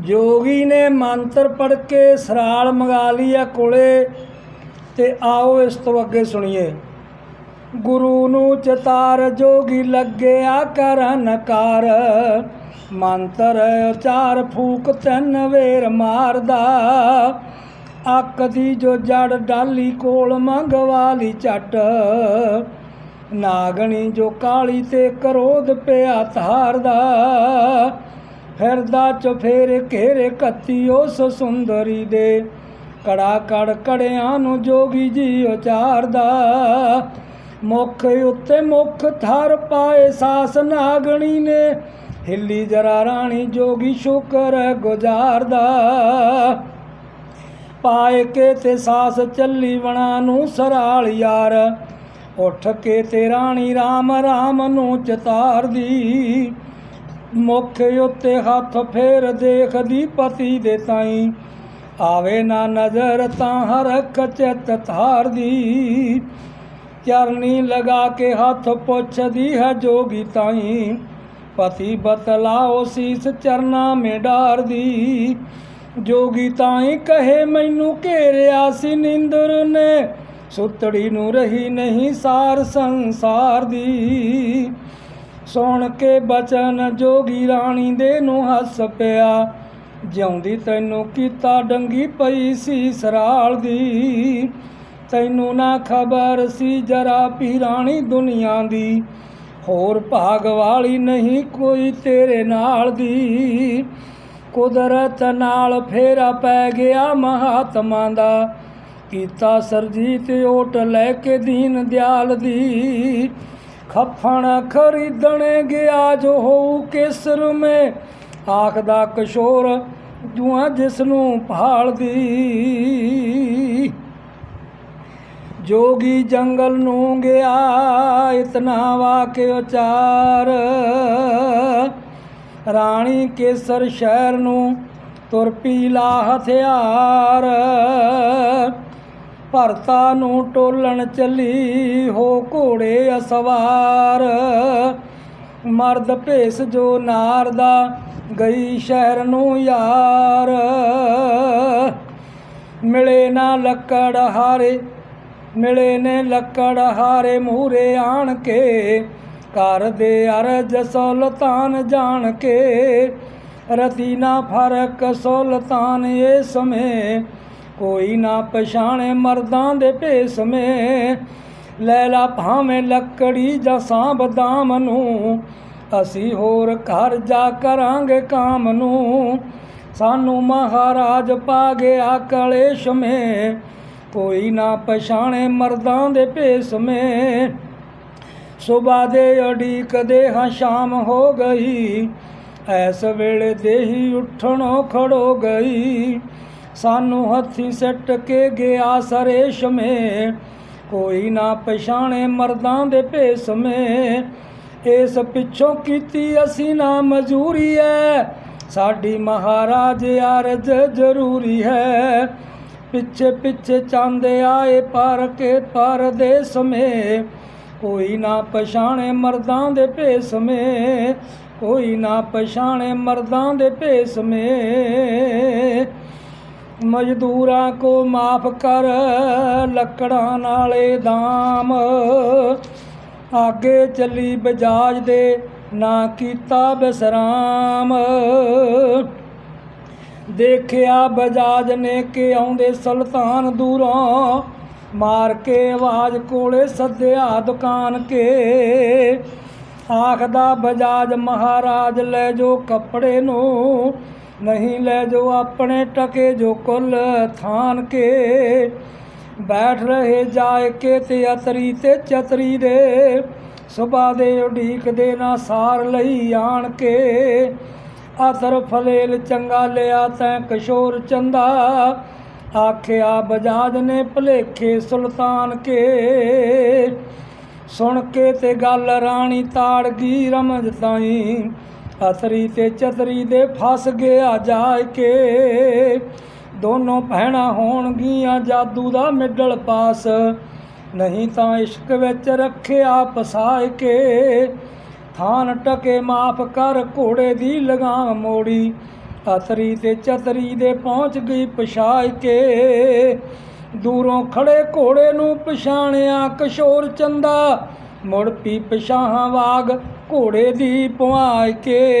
ਜੋਗੀ ਨੇ ਮੰਤਰ ਪੜ ਕੇ ਸਰਾਲ ਮੰਗਾ ਲਿਆ ਕੋਲੇ ਤੇ ਆਓ ਇਸ ਤੋਂ ਅੱਗੇ ਸੁਣੀਏ। ਗੁਰੂ ਨੂੰ ਚਤਾਰ ਜੋਗੀ ਲੱਗਿਆ ਕਰਨ ਕਾਰ ਮੰਤਰ ਉਚਾਰ ਫੂਕ ਤਿੰਨ ਵੇਰ ਮਾਰਦਾ। ਅੱਕ ਦੀ ਜੋ ਜੜ ਡਾਲੀ ਕੋਲ ਮੰਗਵਾਲੀ ਚੱਟ ਨਾਗਣੀ ਜੋ ਕਾਲੀ ਤੇ ਕਰੋਧ ਪਿਆ ਧਾਰਦਾ। ਫਿਰਦਾ ਚਫੇਰੇ ਘੇਰੇ ਕੱਤੀ ਉਸ ਸੁੰਦਰੀ ਦੇ। ਕੜਾ ਕੜ ਕੜਿਆਂ ਨੂੰ ਜੋਗੀ ਜੀ ਉਚਾਰਦਾ। ਮੁਖ ਉੱਤੇ ਮੁਖ ਥਰ ਪਾਏ ਸਾਸ ਨਾਗਣੀ ਨੇ। ਹਿੱਲੀ ਜਰਾ ਰਾਣੀ ਜੋਗੀ ਸ਼ੁਕਰ ਗੁਜ਼ਾਰਦਾ। ਪਾਏ ਕੇ ਤੇ ਸਾਸ ਚੱਲੀ ਵਣਾ ਨੂੰ ਸਰਾਲ ਯਾਰ। ਉੱਠ ਕੇ ਤੇ ਰਾਣੀ RAM RAM ਨੂੰ ਚਤਾਰਦੀ। ਮੁਖ ਉੱਤੇ ਹੱਥ ਫੇਰ ਦੇਖਦੀ ਪਤੀ ਦੇ ਤਾਈ, ਆਵੇ ਨਾ ਨਜ਼ਰ ਤਾਂ ਹਰ ਚਿਤ ਧਾਰਦੀ। ਚਰਨੀ ਲਗਾ ਕੇ ਹੱਥ ਪੁੱਛਦੀ ਹੈ ਜੋਗੀ ਤਾਈ, ਪਤੀ ਬਤਲਾਓ ਸੀਸ ਚਰਨਾ ਮੇ ਡਾਰਦੀ। ਜੋਗੀ ਤਾਈ ਕਹੇ, ਮੈਨੂੰ ਘੇਰਿਆ ਸੀ ਨਿੰਦਰ ਨੇ, ਸੁਤੜੀ ਨੂੰ ਰਹੀ ਨਹੀਂ ਸਾਰ ਸੰਸਾਰ ਦੀ। ਸੁਣ ਕੇ ਬਚਨ ਜੋਗੀ ਰਾਣੀ ਦੇ ਨੂੰ ਹੱਸ ਪਿਆ। ਜਿਉਂਦੀ ਤੈਨੂੰ ਕੀਤਾ ਡੰਗੀ ਪਈ ਸੀ ਸਰਾਲ ਦੀ। ਤੈਨੂੰ ਨਾ ਖਬਰ ਸੀ ਜਰਾ ਪੀ ਰਾਣੀ ਦੁਨੀਆ ਦੀ। ਹੋਰ ਭਾਗ ਵਾਲੀ ਨਹੀਂ ਕੋਈ ਤੇਰੇ ਨਾਲ ਦੀ। ਕੁਦਰਤ ਨਾਲ ਫੇਰਾ ਪੈ ਗਿਆ ਮਹਾਤਮਾ ਦਾ। ਕੀਤਾ ਸਰਜੀਤ ਓਟ ਲੈ ਕੇ ਦੀਨ ਦਿਆਲ ਦੀ। ਖਫਣ ਖਰੀਦਣ ਗਿਆ ਜੋ ਹੋਊ ਕੇਸਰ ਮੇ। ਆਖਦਾ ਕਿਸ਼ੋਰ ਜੂਆਂ ਜਿਸ ਨੂੰ ਭਾਲਦੀ। ਜੋਗੀ ਜੰਗਲ ਨੂੰ ਗਿਆ, ਇਤਨਾ ਵਾਕਿ ਉਚਾਰ। ਰਾਣੀ ਕੇਸਰ ਸ਼ਹਿਰ ਨੂੰ ਤੁਰ ਪੀਲਾ ਹਥਿਆਰ। ਭਰਤਾ ਨੂੰ ਟੋਲਣ ਚੱਲੀ ਹੋ ਘੋੜੇ ਅਸਵਾਰ। ਮਰਦ ਭੇਸ ਜੋ ਨਾਰ ਦਾ ਗਈ ਸ਼ਹਿਰ ਨੂੰ ਯਾਰ। ਮਿਲੇ ਨਾ ਲੱਕੜ ਹਾਰੇ, ਮਿਲੇ ਨੇ ਲੱਕੜ ਹਾਰੇ ਮੂਰੇ ਆਣ ਕੇ। ਕਰ ਦੇ ਅਰਜ ਸੁਲਤਾਨ ਜਾਣ ਕੇ। ਰਤੀ ਨਾ ਫ਼ਰਕ ਸੁਲਤਾਨ ਇਹ ਸਮੇਂ। ਕੋਈ ਨਾ ਪਛਾਣੇ ਮਰਦਾਂ ਦੇ ਭੇਸ਼ਮੇ ਲੈਲਾ ਭਾਵੇਂ ਲੱਕੜੀ ਜਾਂ ਸਾਂਭ ਦਾਮ ਨੂੰ, ਅਸੀਂ ਹੋਰ ਘਰ ਜਾ ਕਰਾਂਗੇ ਕਾਮ ਨੂੰ। ਸਾਨੂੰ ਮਹਾਰਾਜ ਪਾ ਗਿਆ ਕਲੇਸ਼ ਮੇ। ਕੋਈ ਨਾ ਪਛਾਣੇ ਮਰਦਾਂ ਦੇ ਭੇਸ ਮੇ। ਸੁਬਾ ਦੇ ਅਡੀਕ ਦੇ ਹਾਂ ਸ਼ਾਮ ਹੋ ਗਈ। ਐਸ ਵੇਲੇ ਦੇਹੀ ਉੱਠਣੋਂ ਖੜੋ ਗਈ। ਸਾਨੂੰ ਹੱਥੀ ਸੱਟ ਕੇ ਗਿਆ ਸਰੇਸ਼ ਮੇ ਕੋਈ ਨਾ ਪਛਾਣੇ ਮਰਦਾਂ ਦੇ ਭੇਸ ਮੇ ਇਸ ਪਿੱਛੋਂ ਕੀਤੀ ਅਸੀਂ ਨਾ ਮਜ਼ਦੂਰੀ ਐ। ਸਾਡੀ ਮਹਾਰਾਜ ਅਰਜ ਜ਼ਰੂਰੀ ਹੈ। ਪਿੱਛੇ ਪਿੱਛੇ ਚਾਂਦੇ ਆਏ ਪਰ ਕੇ ਪਰਦੇਸ ਮੇ ਕੋਈ ਨਾ ਪਛਾਣੇ ਮਰਦਾਂ ਦੇ ਭੇਸ ਮੇ ਕੋਈ ਨਾ ਪਛਾਣੇ ਮਰਦਾਂ ਦੇ ਭੇਸ ਮੇ ਮਜ਼ਦੂਰਾਂ ਕੋ ਮਾਫ ਕਰ, ਲੱਕੜਾਂ ਨਾਲੇ ਦਾਮ। ਆਗੇ ਚੱਲੀ ਬਜਾਜ ਦੇ, ਨਾ ਕੀਤਾ ਬਿਸਰਾਮ। ਦੇਖਿਆ ਬਜਾਜ ਨੇ ਕਿ ਆਉਂਦੇ ਸੁਲਤਾਨ ਦੂਰੋਂ, ਮਾਰ ਕੇ ਆਵਾਜ਼ ਕੋਲੇ ਸੱਦਿਆ ਦੁਕਾਨ ਕੇ। ਆਖਦਾ, ਬਜਾਜ ਮਹਾਰਾਜ, ਲੈ ਜੋ ਕੱਪੜੇ ਨੂੰ ਨਹੀਂ ਲੈ ਜੋ ਆਪਣੇ ਟਕੇ ਜੋ ਕੁੱਲ ਥਾਨ ਕੇ। ਬੈਠ ਰਹੇ ਜਾਏ ਕੇ ਤੇ ਅਤਰੀ ਤੇ ਚਤਰੀ ਦੇ। ਸੁਬਾ ਦੇ ਉਡੀਕ ਦੇ ਨਾ ਸਾਰ ਲਈ ਆਣ ਕੇ। ਅਤਰ ਫਲੇਲ ਚੰਗਾ ਲਿਆ ਤੈਂ ਕਿਸ਼ੋਰ ਚੰਦਾ। ਆਖਿਆ ਬਜਾਜ ਨੇ ਭਲੇਖੇ ਸੁਲਤਾਨ ਕੇ। ਸੁਣ ਕੇ ਤੇ ਗੱਲ ਰਾਣੀ ਤਾੜ ਗਈ ਰਮਜ ਤਾਈ। ਅਥਰੀ ਤੇ ਚਤਰੀ ਦੇ ਫਸ ਗਿਆ ਜਾ ਕੇ। ਦੋਨੋਂ ਭੈਣਾਂ ਹੋਣਗੀਆਂ ਜਾਦੂ ਦਾ ਮਿਡਲ ਪਾਸ। ਨਹੀਂ ਤਾਂ ਇਸ਼ਕ ਵਿੱਚ ਰੱਖਿਆ ਪਸਾਇ ਕੇ। ਥਾਨ ਟਕੇ ਮਾਫ ਕਰ ਘੋੜੇ ਦੀ ਲਗਾਮ ਮੋੜੀ। ਅਤਰੀ ਤੇ ਚਤਰੀ ਦੇ ਪਹੁੰਚ ਗਈ ਪਛਾਇ ਕੇ। ਦੂਰੋਂ ਖੜੇ ਘੋੜੇ ਨੂੰ ਪਛਾਣਿਆ ਕਿਸ਼ੋਰ ਚੰਦਾ। ਮੁੜ ਪੀ ਪਛਾਹਾਂ ਵਾਗ ਘੋੜੇ ਦੀ ਪਵਾਇ ਕੇ।